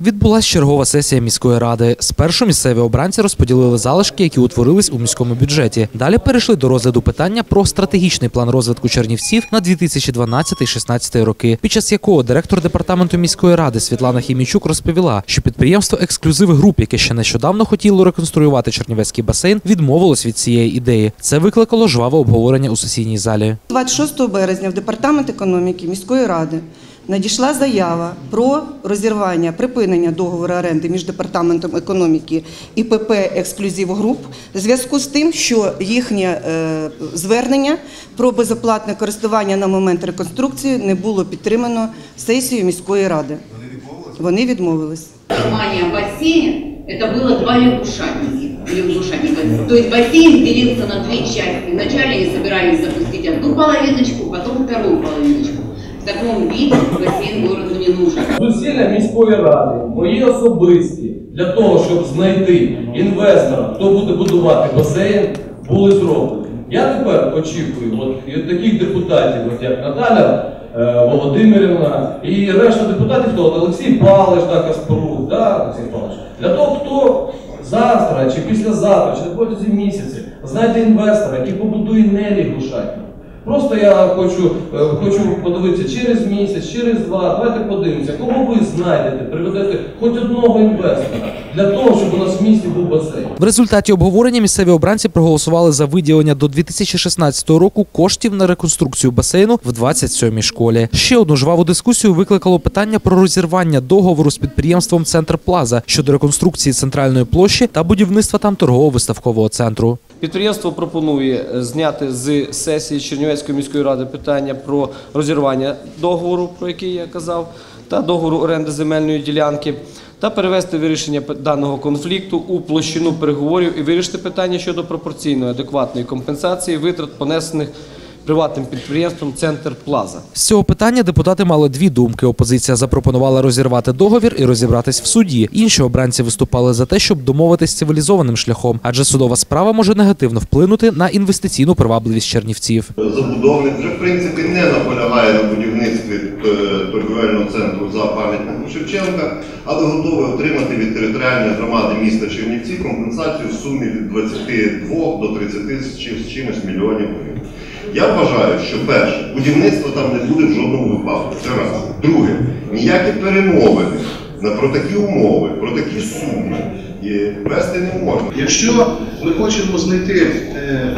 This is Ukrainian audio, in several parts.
Відбулася чергова сесія міської ради. Спершу місцеві обранці розподілили залишки, які утворились у міському бюджеті. Далі перейшли до розгляду питання про стратегічний план розвитку Чернівців на 2012-16 роки, під час якого директор департаменту міської ради Світлана Хімічук розповіла, що підприємство ексклюзив груп, яке ще нещодавно хотіло реконструювати Чернівецький басейн, відмовилось від цієї ідеї. Це викликало жваве обговорення у сесійній залі. 26 березня в департамент економіки міської ради надійшла заява про розірвання припинення договору оренди між департаментом економіки і ПП Ексклюзив Груп в зв'язку з тим, що їхнє е, звернення про безоплатне користування на момент реконструкції не було підтримано сесією міської ради. Вони відмовились. Внимание, бассейн это было два лягушатника. лягушатника. То есть бассейн делился на две части. Вначале они собирались запустить одну половиночку, потом вторую половиночку. В таком виде бассейн городу не нужен. Зусилля міської ради, мої особисті, для того, щоб знайти інвестора, хто буде будувати басейн, були зроблені. Я тепер очікую от, от таких депутатів, от як Наталя е, Володимирівна і решта депутатів, хто от Олексій Павлович, да, Каспарук, да, Олексій Павлович, для того, хто завтра чи післязавтра, чи на протязі місяці знайде інвестора, який побудує не лягушатник. Просто я хочу, е, хочу подивитися через місяць, через два. Давайте подивимося, кого ви знайдете, приведете хоч одного інвестора для того, щоб у нас в місті був басейн. В результаті обговорення місцеві обранці проголосували за виділення до 2016 року коштів на реконструкцію басейну в 27-й школі. Ще одну жваву дискусію викликало питання про розірвання договору з підприємством Центр Плаза щодо реконструкції центральної площі та будівництва там торгово-виставкового центру. Підприємство пропонує зняти з сесії Чернівецької міської ради питання про розірвання договору, про який я казав, та договору оренди земельної ділянки, та перевести вирішення даного конфлікту у площину переговорів і вирішити питання щодо пропорційної адекватної компенсації витрат, понесених приватним підприємством Центр Плаза. З цього питання депутати мали дві думки. Опозиція запропонувала розірвати договір і розібратись в суді. Інші обранці виступали за те, щоб домовитись цивілізованим шляхом, адже судова справа може негативно вплинути на інвестиційну привабливість чернівців. Забудовник вже в принципі не наполягає на будівництві е, за пам'ятником Шевченка, але готовий отримати від територіальної громади міста Чернівці компенсацію в сумі від 22 до 30 з чимось мільйонів гривень. Я вважаю, що перше, будівництва там не буде в жодному випадку. Це раз. Друге, ніякі перемовини про такі умови, про такі суми вести не можна. Якщо ми хочемо знайти е,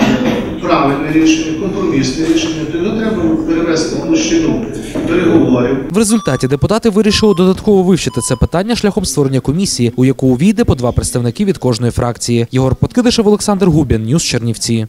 правильне рішення, компромісне рішення, то треба перевести площину В результаті депутати вирішили додатково вивчити це питання шляхом створення комісії, у яку увійде по два представники від кожної фракції. Єгор Подкидишев, Олександр Губін, Ньюс Чернівці.